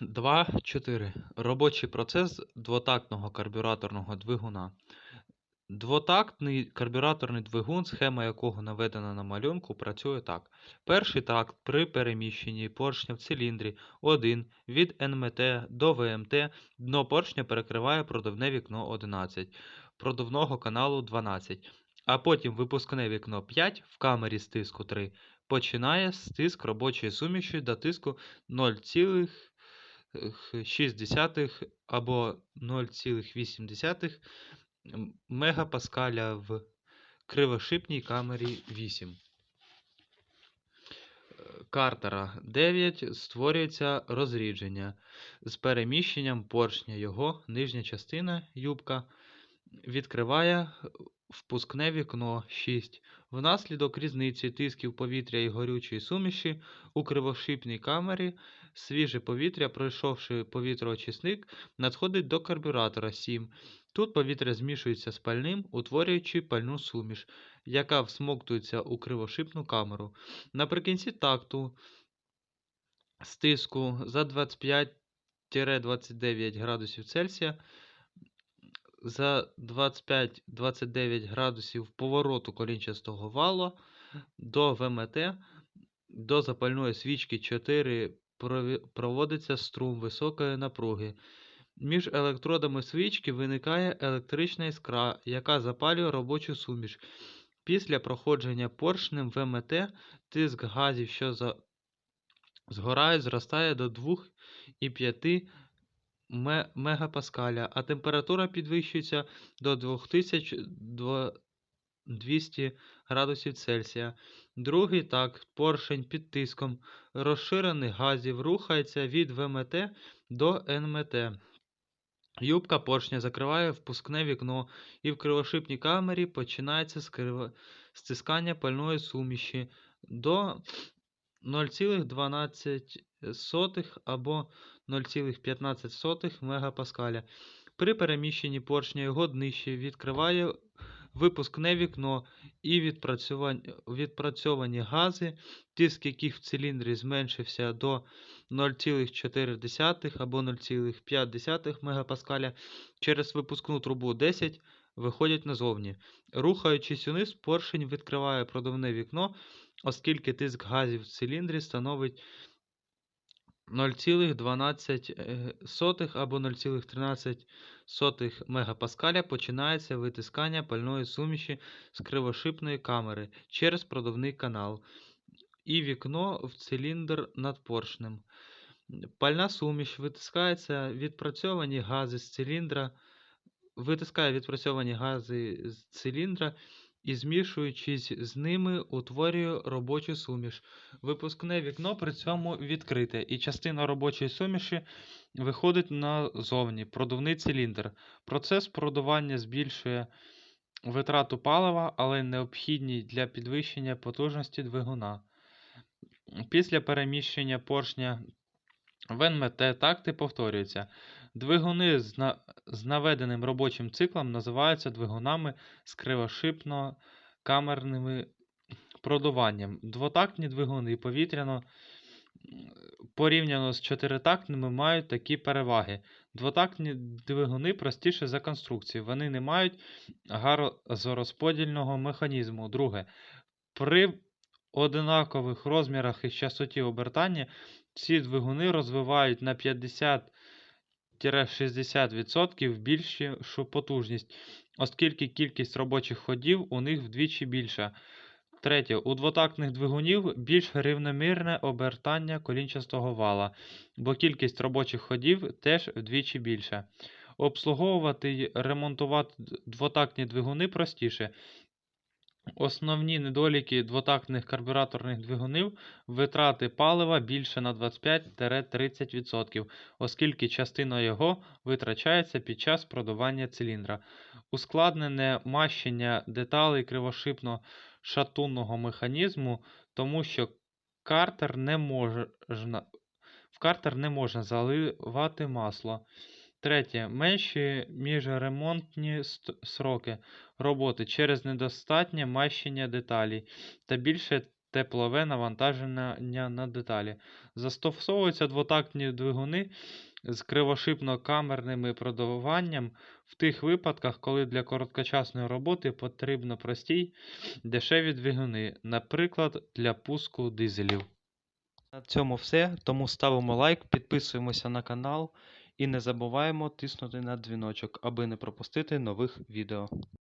2.4. Робочий процес двотактного карбюраторного двигуна. Двотактний карбюраторний двигун, схема якого наведена на малюнку, працює так. Перший такт при переміщенні поршня в циліндрі 1 від НМТ до ВМТ дно поршня перекриває продувне вікно 11, продувного каналу 12, а потім випускне вікно 5 в камері стиску 3 починає стиск робочої суміші до тиску 0,6 або 0,8 мегапаскаля в кривошипній камері 8. Е, Картера 9 створюється розрідження з переміщенням поршня. Його нижня частина юбка відкриває впускне вікно 6. Внаслідок різниці тисків повітря і горючої суміші у кривошипній камері свіже повітря, пройшовши повітроочисник, надходить до карбюратора 7. Тут повітря змішується з пальним, утворюючи пальну суміш, яка всмоктується у кривошипну камеру. Наприкінці такту стиску за 25-29 градусів Цельсія за 25-29 градусів повороту колінчастого вала до ВМТ до запальної свічки 4 прові- проводиться струм високої напруги. Між електродами свічки виникає електрична іскра, яка запалює робочу суміш. Після проходження поршнем ВМТ тиск газів, що за... згорають, зростає до 2,5 ме- мегапаскаля, а температура підвищується до 2200 градусів Цельсія. Другий такт поршень під тиском розширених газів рухається від ВМТ до НМТ. Юбка поршня закриває впускне вікно, і в кривошипній камері починається скрива- стискання пальної суміші до 0,12 або 0,15 мегапаскаля. При переміщенні поршня його днище відкриває випускне вікно і відпрацьован- відпрацьовані гази, тиск яких в циліндрі зменшився до 0,4 або 0,5 мегапаскаля через випускну трубу 10 виходять назовні. Рухаючись униз, поршень відкриває продувне вікно, оскільки тиск газів в циліндрі становить 0,12 е, або 0,13 мегапаскаля починається витискання пальної суміші з кривошипної камери через продувний канал і вікно в циліндр над поршнем. Пальна суміш витискається відпрацьовані гази з циліндра, витискає відпрацьовані гази з циліндра і, змішуючись з ними, утворює робочу суміш. Випускне вікно при цьому відкрите, і частина робочої суміші виходить назовні, продувний циліндр. Процес продування збільшує витрату палива, але необхідні для підвищення потужності двигуна. Після переміщення поршня в НМТ такти повторюються. Двигуни з, на... з наведеним робочим циклом називаються двигунами з кривошипно-камерними продуванням. Двотактні двигуни повітряно порівняно з чотиритактними мають такі переваги. Двотактні двигуни простіші за конструкцією, вони не мають газорозподільного механізму. Друге, при одинакових розмірах і частоті обертання ці двигуни розвивають на 50-60% більшу потужність, оскільки кількість робочих ходів у них вдвічі більша. Третє. У двотактних двигунів більш рівномірне обертання колінчастого вала, бо кількість робочих ходів теж вдвічі більша. Обслуговувати й ремонтувати двотактні двигуни простіше. Основні недоліки двотактних карбюраторних двигунів витрати палива більше на 25-30%, оскільки частина його витрачається під час продування циліндра. Ускладнене мащення деталей кривошипно-шатунного механізму, тому що картер не можна, в картер не можна заливати масло. Третє. Менші міжремонтні сроки роботи через недостатнє мащення деталей та більше теплове навантаження на деталі. Застосовуються двотактні двигуни з кривошипно-камерним продуванням в тих випадках, коли для короткочасної роботи потрібно прості, дешеві двигуни, наприклад, для пуску дизелів. На цьому все. Тому ставимо лайк, підписуємося на канал і не забуваємо тиснути на дзвіночок, аби не пропустити нових відео.